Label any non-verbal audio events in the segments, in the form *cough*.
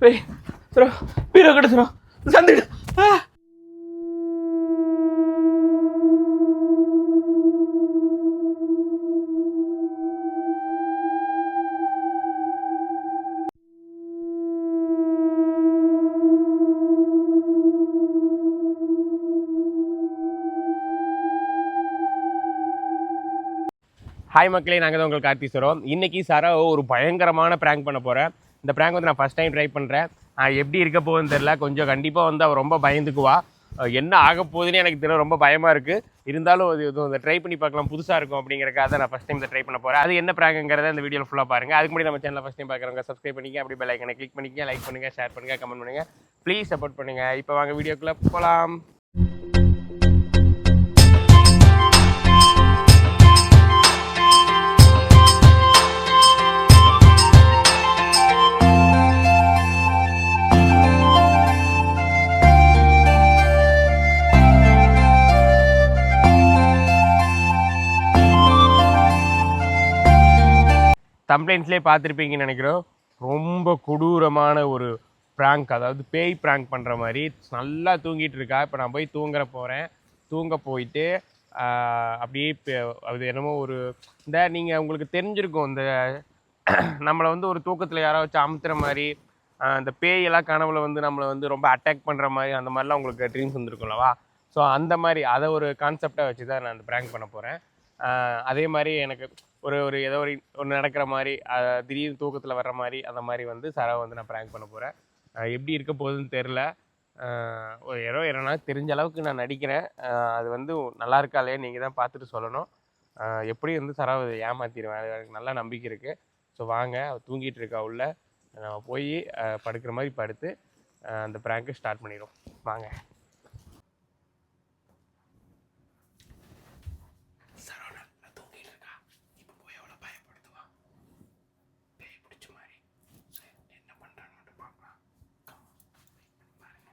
போய் சரோ பீரோ. கிடச்சுரோ சந்திடு ஹாய் மக்களே நாங்கள் தான் உங்களுக்கு கார்த்தி சொல்கிறோம் இன்னைக்கு சரோ ஒரு பயங்கரமான ப்ராங்க் பண்ண போகிறேன் இந்த ப்ராங்க் வந்து நான் ஃபஸ்ட் டைம் ட்ரை பண்ணுறேன் எப்படி இருக்க போகுதுன்னு தெரில கொஞ்சம் கண்டிப்பாக வந்து அவள் ரொம்ப பயந்துக்குவா. என்ன ஆக போகுதுன்னு எனக்கு தெரியும் ரொம்ப பயமாக இருக்குது இருந்தாலும் அது இது ட்ரை பண்ணி பார்க்கலாம். புதுசாக இருக்கும் அப்படிங்கிறக்காக தான் நான் ஃபஸ்ட் டைம் இதை ட்ரை பண்ண போகிறேன் அது என்ன ப்ராங்க்ங்கிறத இந்த வீடியோவில் ஃபுல்லாக பாருங்கள் அதுக்கு முன்னாடி நம்ம சேனலில் ஃபஸ்ட் டைம் பார்க்குறவங்க சப்ஸ்கிரைப் பண்ணிக்க அப்படி பெல் ஐக்கனை கிளிக் பண்ணிக்க லைக் பண்ணுங்கள் ஷேர் பண்ணுங்கள் கமெண்ட் பண்ணுங்கள் ப்ளீஸ் சப்போர்ட் பண்ணுங்கள் இப்போ வாங்க வீடியோக்குள்ளே போகலாம் கம்ப்ளைண்ட்ஸ்லேயே பார்த்துருப்பீங்கன்னு நினைக்கிறோம். ரொம்ப கொடூரமான ஒரு ப்ராங்க் அதாவது பேய் ப்ராங்க் பண்ணுற மாதிரி நல்லா தூங்கிட்டு இருக்கா. இப்போ நான் போய் தூங்குற போகிறேன் தூங்க போயிட்டு அப்படியே இப்போ அது என்னமோ ஒரு இந்த நீங்கள் உங்களுக்கு தெரிஞ்சிருக்கும் இந்த நம்மளை வந்து ஒரு தூக்கத்தில் யாரோ வச்சு அமுத்துற மாதிரி அந்த பேயெல்லாம் கனவுல வந்து நம்மளை வந்து ரொம்ப அட்டாக் பண்ணுற மாதிரி அந்த மாதிரிலாம் உங்களுக்கு ட்ரீம்ஸ் வந்துருக்கும்லவா ஸோ அந்த மாதிரி அதை ஒரு கான்செப்டாக வச்சு தான் நான் அந்த ப்ராங்க் பண்ண போகிறேன் அதே மாதிரி எனக்கு ஒரு ஒரு ஏதோ ஒரு ஒன்று நடக்கிற மாதிரி திடீர்னு தூக்கத்தில் வர்ற மாதிரி அந்த மாதிரி வந்து சரவை வந்து நான் ப்ராங்க் பண்ண போகிறேன் எப்படி இருக்க போகுதுன்னு தெரில ஒரு ஏதோ என்னன்னா தெரிஞ்ச அளவுக்கு நான் நடிக்கிறேன். அது வந்து நல்லா இருக்கா இல்லையா நீங்கள் தான் பார்த்துட்டு சொல்லணும். எப்படி வந்து சரவை ஏமாற்றிடுவேன் அது எனக்கு நல்லா நம்பிக்கை இருக்குது ஸோ வாங்க. அவள் தூங்கிட்டு இருக்கா உள்ள. நம்ம போய் படுக்கிற மாதிரி படுத்து அந்த ப்ராங்கை ஸ்டார்ட் பண்ணிடும் வாங்க சரவணா தூங்கிட்டு இருக்கா இப்போ போய் அவளை பயப்படுத்துவா பேய் பிடிச்ச மாதிரி சரி, என்ன பண்ணுறான்னு மட்டும் பார்க்கலாம் Come on, பாருங்க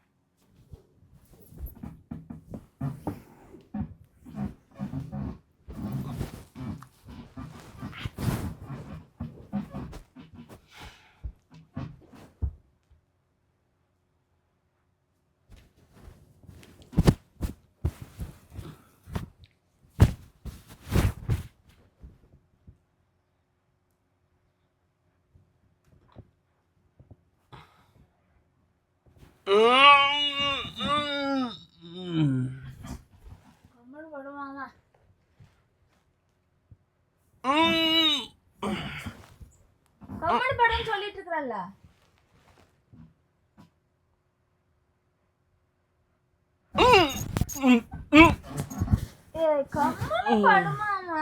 கம்மல் படம் சொல்லிட்டு இருக்கறல்ல? ஏய் கம்மல் படுமாமா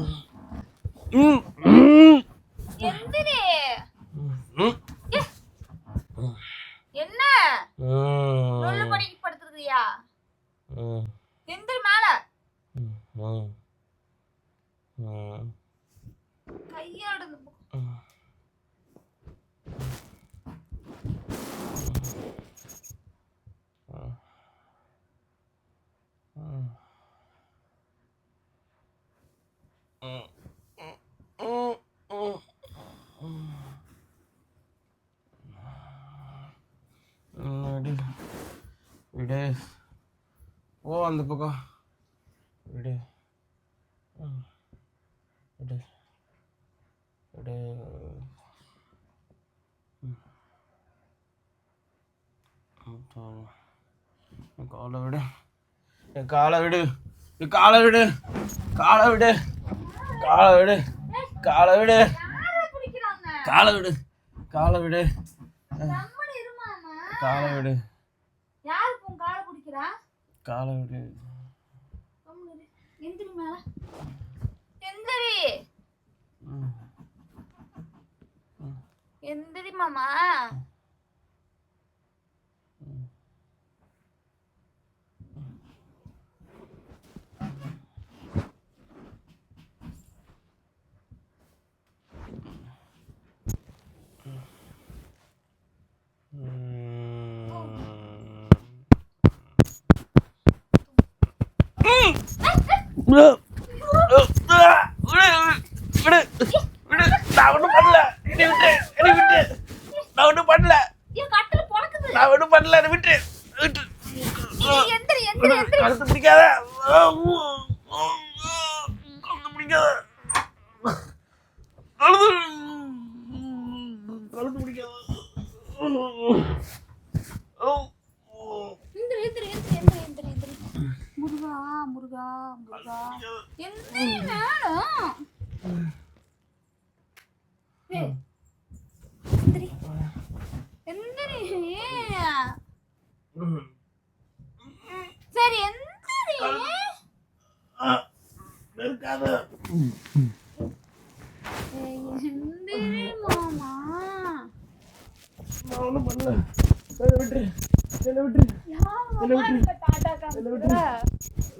எந்திரி என்ன நொல்லு படிக்கு படுத்துருக்கியா எந்திரி மேல கையோட இந்த பக்கம். விடு விடு ஓ அந்த பக்கம். விடு. விடு. விடு. காலை விடு. என் காலை விடு. என் காலை விடு. காலை விடு. காலை விடு. காலை விடு. காலை விடு. காலை விடு. காலை விடு யாரு உன் காலை பிடிக்கிறா காலை விடு. எந்திரி மேல. எந்திரி மாமா. விடு விடு நான் ஒன்றும் பண்ணல என்னை விட்டு என்னை விட்டு நான் ஒன்றும் பண்ணல ஏன் கட்டில் பொழக்குது நான் ஒன்றும் பண்ணல என்னை விட்டு விட்டு கழுத்து பிடிக்காத கழுத்து பிடிக்காத கழுத்து கழுத்து பிடிக்காத ஓ முருகா முருகா முருகா. என்ன வேணும் எந்திரி. எந்திரி. சரி எந்திரி. இருக்காது எந்திரி மாமா. நான் ஒன்றும் பண்ணல. விட்டுரு. என்ன விட்டுரு. என்ன விட்டுரு.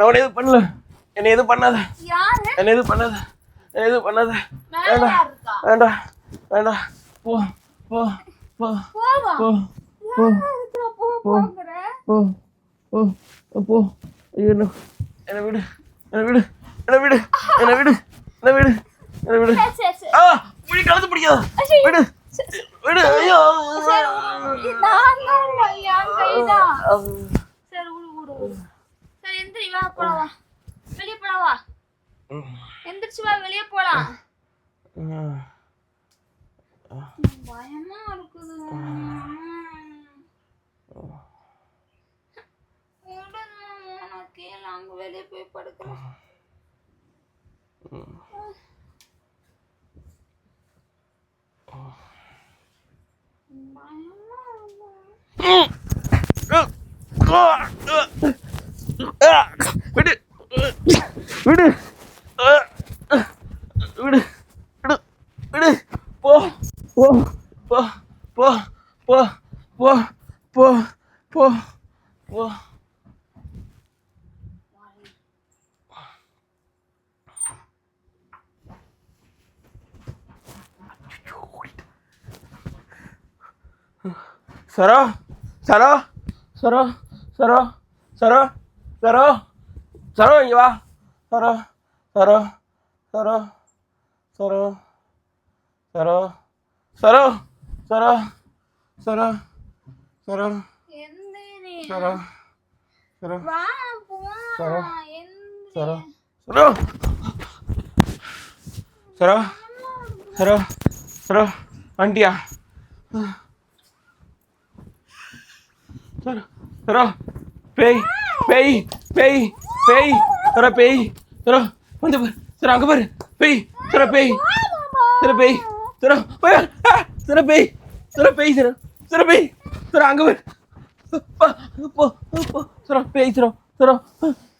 நான் உன்னை எதுவும் பண்ணல. என்னை எதுவும் பண்ணாத. என்னை எதுவும் பண்ணாத. என்னை எதுவும் பண்ணாத. இருக்கா? வேண்டாம். வேண்டாம். போ. போ. போ. போ. போ. போ போ. போ. போ. ஐயோ என்ன? விடு. என்னை விடு. என்னை விடு. என்னை விடு. என்னை விடு. என்னை விடு. ஆ முடி கழுத்து பிடிக்காத. ஐயோ. விடு. விடு. ஐயோ. நான் தான் என் கைதான். சரி விடு விடு. எந்திரி வா போலாம் வா வெளியே போலாம் வா எந்திரிச்சு வா வெளியே போலாம். பயமா இருக்குது. விடுங்க, அங்க வெளியே போய் படுக்கலாம் பயமா சரோ சரோ சரோ சரோ சரோ சரோ சரோ இங்க வா சரோ சரோ சரோ சரோ சரோ சரோ சரோ சரோ சரோ எந்திரி. சரோ சரோ வா சரோ. போலாம் எந்திரி. சரோ சரோ சரோ சரோ சரோ ஆண்டியா சரோ சரோ பேய் பேய் பேய் பேய் தர பேய் தர வந்து சார் அங்கே பாரு பேய் தர பேய் தர பேய் தர தர பேய் தர பேய் தர தர பேய் தர அங்கே பாரு. தர பேய் தர தர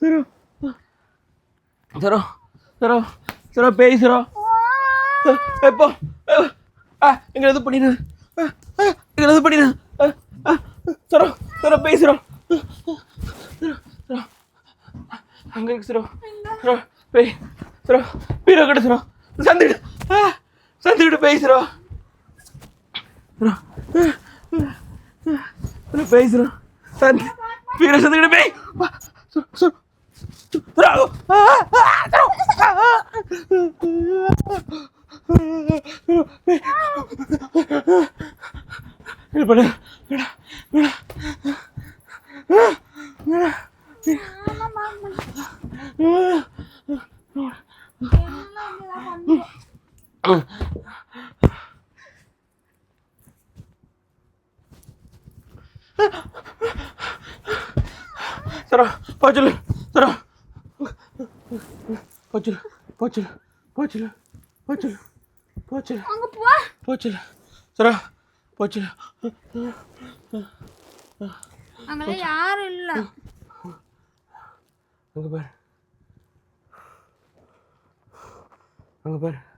தர தர தர தர பேய் தர எப்போ எங்களை இது பண்ணிடு. எங்களை இது பண்ணிடு. சரோ சரோ பேய் சரோ. அங்க இருக்கு சரோ. சரோ பேய். சரோ பீரோ கிட்ட சரோ. சந்திடு. சந்திடு பேய் சரோ. சரோ பேய் சரோ. சந்தி பீரோ சந்திடு பேய். சரோ சரோ. சரோ சரோ. இது பண்ணு விடா விடா எல்லாம் இப்படிதான் பண்ணுது. சரோ போச்சுல சரோ போச்சுல போச்சுல போச்சுல போச்சுல போச்சுல அங்க போச்சுல சரா போச்சு அங்கெல்லாம் யாரும் இல்ல. அங்க பாரு. அங்க பாரு அங்கெல்லாம் யாரும் இல்ல சரா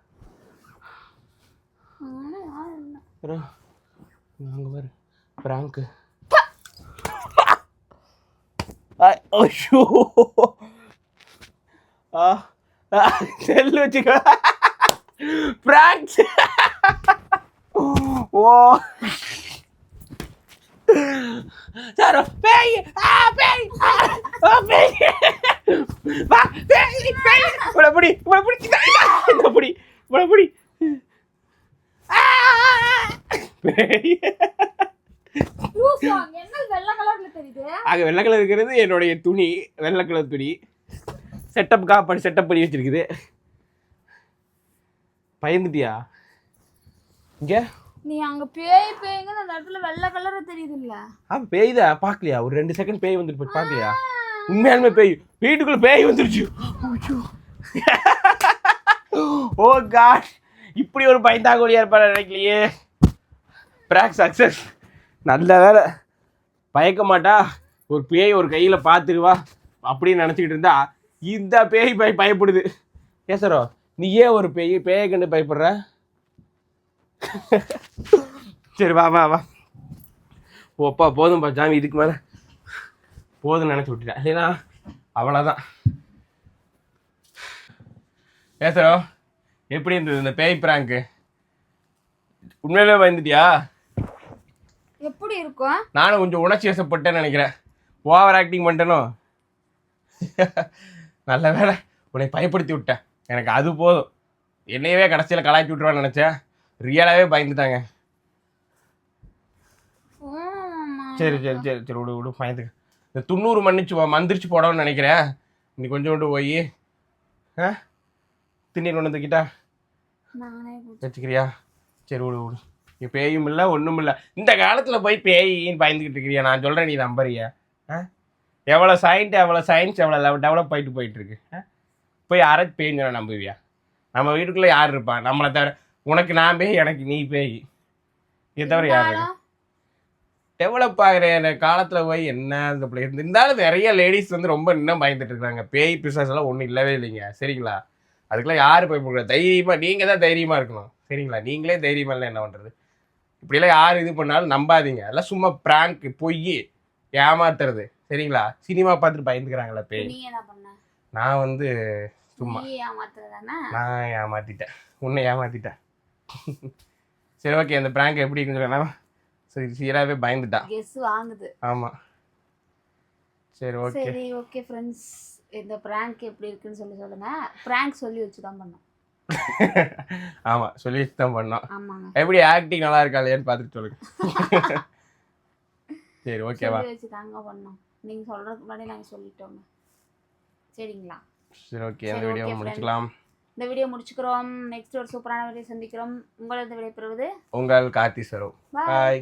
அங்க பாரு பிராங்கு ஐயோ. ஆ செல்லு வச்சுக்க. பிராங்க் ஓ. சாரோ பேய். ஆ பேய். ஆ, பேய். வா பேய் பேய். இவள ஆ, பேய் லூசு, அங்க என்ன வெள்ளை கலர்ல தெரியுது ஆக வெள்ளை கலர் இருக்கிறது என்னுடைய துணி வெள்ளை கலர் துணி. செட்டப் காப்பாடி செட்டப் பண்ணி வச்சிருக்குது. பயந்துட்டியா? இங்க? நீ அங்க பேய் பேய்ங்க அந்த இடத்துல வெள்ளை கலர் தெரியுது இல்ல ஆ பேய்தா? பார்க்கலையா ஒரு ரெண்டு செகண்ட் பேய் வந்துட்டு போய் பார்க்கலையா உண்மையாலுமே பேய். வீட்டுக்குள்ள பேய் வந்துருச்சு. ஓ காட் *laughs* இப்படி ஒரு பயந்தாங்கோலியா இருப்பாரு நினைக்கலையே ப்ராக் சக்ஸஸ் நல்ல வேலை. பயக்க மாட்டா. ஒரு பேய் ஒரு கையில் பார்த்துருவா அப்படின்னு நினச்சிக்கிட்டு இருந்தா இந்த பேய் பய பயப்படுது. ஏசரோ நீ ஏன் ஒரு பேய் பேயை கண்டு பயப்படுற? சரி வா வா வா. ஓப்பா போதும்பா ஜாமி இதுக்கு மேலே. போதும்னு நினச்சி விட்டுட்டேன். இல்லைன்னா அவ்வளோதான் ஏசரோ எப்படி இருந்தது இந்த பேய் பிராங்கு உண்மையிலே பயந்துட்டியா? எப்படி இருக்கும்? நானும் கொஞ்சம் உணர்ச்சி வசப்பட்டேன்னு நினைக்கிறேன். ஓவர் ஆக்டிங் பண்ணிட்டேனோ? நல்ல வேலை உன்னை பயப்படுத்தி விட்டேன். எனக்கு அது போதும். என்னையவே கடைசியில் கலாய்ச்சி விட்டுருவான்னு நினச்சேன். ரியலாகவே பயந்துட்டாங்க. சரி சரி சரி சரி விடு விடு பயந்துக்க. இந்த துண்ணூறு மன்னிச்சு மந்திரிச்சு போடணும்னு நினைக்கிறேன். நீ கொஞ்சோண்டு போய் ஆ? திண்ணீர் கொண்டு வந்துக்கிட்டா வச்சுக்கிறியா சரி விடு விடு. நீ பேயும் இல்லை ஒன்றும் இல்லை. இந்த காலத்தில் போய் பேயின்னு பயந்துக்கிட்டு இருக்கிறியா? நான் சொல்கிறேன் நீ நம்புறியா? ஆ? எவ்வளோ சயின்ஸ் எவ்வளோ சயின்ஸ் எவ்வளோ டெவலப் ஆகிட்டு போயிட்டு இருக்கு. ஆ? போய் யாராச்சும் சொன்னா நம்புவியா? நம்ம வீட்டுக்குள்ளே யார் இருப்பா? நம்மளை தவிர உனக்கு நான் பேய் எனக்கு நீ பேய். இதை தவிர யார் டெவலப் ஆகிற காலத்தில் போய் என்ன இந்த பிள்ளை? இருந்தாலும் நிறைய லேடிஸ் வந்து ரொம்ப இன்னும் பயந்துட்டு இருக்காங்க பேய் பிசாஸ் எல்லாம் ஒன்றும் இல்லவே இல்லைங்க. சரிங்களா? அதுக்கெல்லாம் யார் போய் போடுற தைரியமாக நீங்கள் தான் தைரியமாக இருக்கணும். சரிங்களா? நீங்களே தைரியமாக இல்லை என்ன பண்ணுறது இப்படிலாம் யார் இது பண்ணாலும் நம்பாதீங்க. எல்லாம் சும்மா ப்ராங்க் பொய் ஏமாத்துறது. சரிங்களா? சினிமா பார்த்துட்டு பயந்துக்கிறாங்களா பேய். நான் வந்து சும்மா நான் ஏமாத்திட்டேன். உன்னை ஏமாத்திட்டேன். சரி ஓகே அந்த ப்ராங்க் எப்படி இருக்குன்னு சரி சீராகவே பயந்துட்டான் கெஸ் வாங்குது. ஆமாம் சரி ஓகே சரி ஓகே ஃப்ரெண்ட்ஸ் இந்த ப்ராங்க் எப்படி இருக்குன்னு சொல்லி சொல்லுங்க. ப்ராங்க் சொல்லி வச்சு தான் பண்ணோம். *laughs* ஆமாம் சொல்லிட்டு தான் பண்ணோம். ஆமாங்க. எப்படி ஆக்டிங் நல்லா இருக்கா இல்லையான்னு பார்த்துட்டு சொல்லுங்க. *laughs* சரி ஓகேவா சொல்லி வச்சு தாங்க பண்ணோம். நீங்க சொல்றதுக்கு முன்னாடி நாங்க சொல்லிட்டோங்க. சரிங்களா? சரி ஓகே அந்த வீடியோ முடிச்சுக்கலாம். இந்த வீடியோ முடிச்சுக்கிறோம். நெக்ஸ்ட் ஒரு சூப்பரான வீடியோ சந்திக்கிறோம். உங்களது விடைபெறுவது உங்கள் கார்த்தி சரோ. பாய்